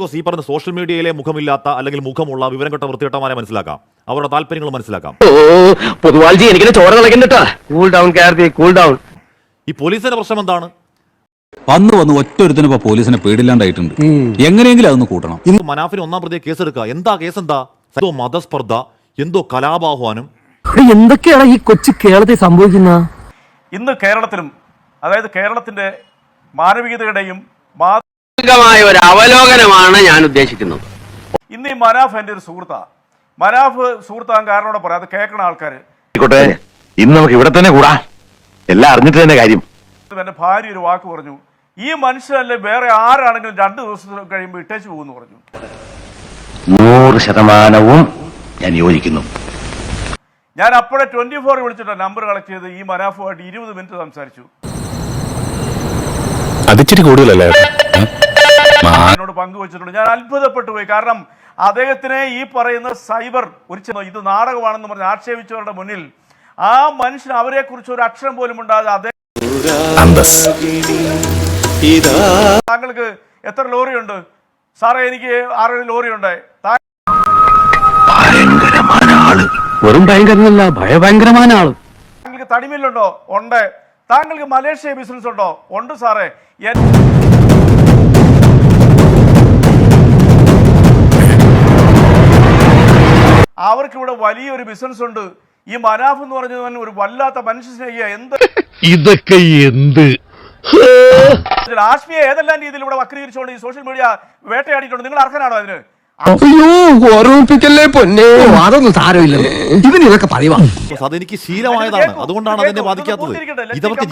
ഈ പറഞ്ഞ സോഷ്യൽ മീഡിയയിലെ മുഖമില്ലാത്ത അല്ലെങ്കിൽ മുഖമുള്ള വിവരം കെട്ട വൃത്തികെട്ടമാരെ മനസ്സിലാക്കാം. അവരുടെ താല്പര്യങ്ങൾ മനസ്സിലാക്കാം. പൊതുവാൾജി എനിക്കിനെ ചോര കളക്കണ്ടട്ടാ കൂൾ ഡൗൺ കൂൾ ഡൗൺ ഈ പോലീസിന്റെ പ്രശ്നം എന്താണ്? വന്ന് വന്ന് ഒറ്റ ഒരുത്തിനിപ്പോ പോലീസിനെ പേടില്ലാണ്ടായിട്ടുണ്ട്. എങ്ങനെയെങ്കിലും അതൊന്ന് കൂട്ടണം. ഇത് മനാഫിന് ഒന്നാം പ്രതിയെ കേസെടുക്കുക. എന്താ കേസ് എന്താ എന്തോ മതസ്പർദ്ധ എന്തോ കലാപാഹ്വാനം. എന്തൊക്കെയാണ് ഈ കൊച്ചു കേരളത്തിൽ സംഭവിക്കുന്ന? ഇന്ന് കേരളത്തിലും അതായത് കേരളത്തിന്റെ മാനവികതയുടെയും മാ മായ ഒരു അവലോകനമാണ് ഞാൻ ഉദ്ദേശിക്കുന്നത്. ഇന്ന് ഈ മനാഫ് എന്റെ ഒരു സുഹൃത്താ. മനാഫ് സുഹൃത്താൻ കാരണോടെ പറയാം. അത് കേൾക്കണ ആൾക്കാർ ആയിക്കോട്ടെ. ഇന്ന് നമുക്ക് ഇവിടെ തന്നെ കൂടാ. എല്ലാം അറിഞ്ഞിട്ട് തന്നെ കാര്യം. എന്റെ ഭാര്യ ഒരു വാക്ക് പറഞ്ഞു. ഈ മനുഷ്യനല്ലേ വേറെ ആരാണെങ്കിലും രണ്ട് ദിവസം കഴിയുമ്പോൾ ഇട്ടേച്ചു പോകുന്നു പറഞ്ഞു. നൂറ് ശതമാനവും ഞാൻ യോജിക്കുന്നു. ഞാൻ അപ്പോഴെ ട്വന്റി ഫോർ വിളിച്ചിട്ട് നമ്പർ കളക്ട് ചെയ്ത് ഈ മനാഫുമായിട്ട് ഇരുപത് മിനിറ്റ് സംസാരിച്ചു. അതിച്ചിരി കൂടുതലല്ലേ? എന്നോട് പങ്കുവച്ചിട്ടുണ്ട്. ഞാൻ അത്ഭുതപ്പെട്ടു പോയി. കാരണം അദ്ദേഹത്തിനെ ഈ പറയുന്ന സൈബർ ഒരു ഇത് നാടകമാണെന്ന് പറഞ്ഞ് ആക്ഷേപിച്ചവരുടെ മുന്നിൽ ആ മനുഷ്യൻ അവരെ കുറിച്ച് ഒരു അക്ഷരം പോലും ഉണ്ടാകാതെ അദ്ദേഹം താങ്കൾക്ക് എത്ര ലോറിയുണ്ട്? സാറേ എനിക്ക് ആറ് ലോറിയുണ്ട്. വെറും ഭയങ്കരനല്ല ഭയഭയങ്കരമായ ആൾ. താങ്കൾക്ക് തടിമില്ലുണ്ടോ? ഉണ്ട്. താങ്കൾക്ക് മലേഷ്യ ബിസിനസ് ഉണ്ടോ ഉണ്ട് സാറേ അവർക്കിവിടെ വലിയൊരു ബിസിനസ് ഉണ്ട്. ഈ മനാഫ് എന്ന് പറഞ്ഞവൻ ഒരു വല്ലാത്ത മനുഷ്യ സ്നേഹിയ. എന്ത് ഇതൊക്കെ എന്ത്? രാഷ്ട്രീയ ഏതെല്ലാം രീതിയിൽ ഇവിടെ വക്രീകരിച്ചുകൊണ്ട് ഈ സോഷ്യൽ മീഡിയ വേട്ടയാടിയിട്ടുണ്ട്? നിങ്ങൾ അർഹനാണോ അതിന്? അയ്യോ ഓർമ്മിപ്പിക്കല്ലേ പൊന്നെ? അതൊന്നും സാരമില്ല ഇതൊക്കെ പറയുവാ അതെനിക്ക് ശീലമായതാണ്. അതുകൊണ്ടാണ് അതിനെ ബാധിക്കാത്തത്. ഇതവർക്ക്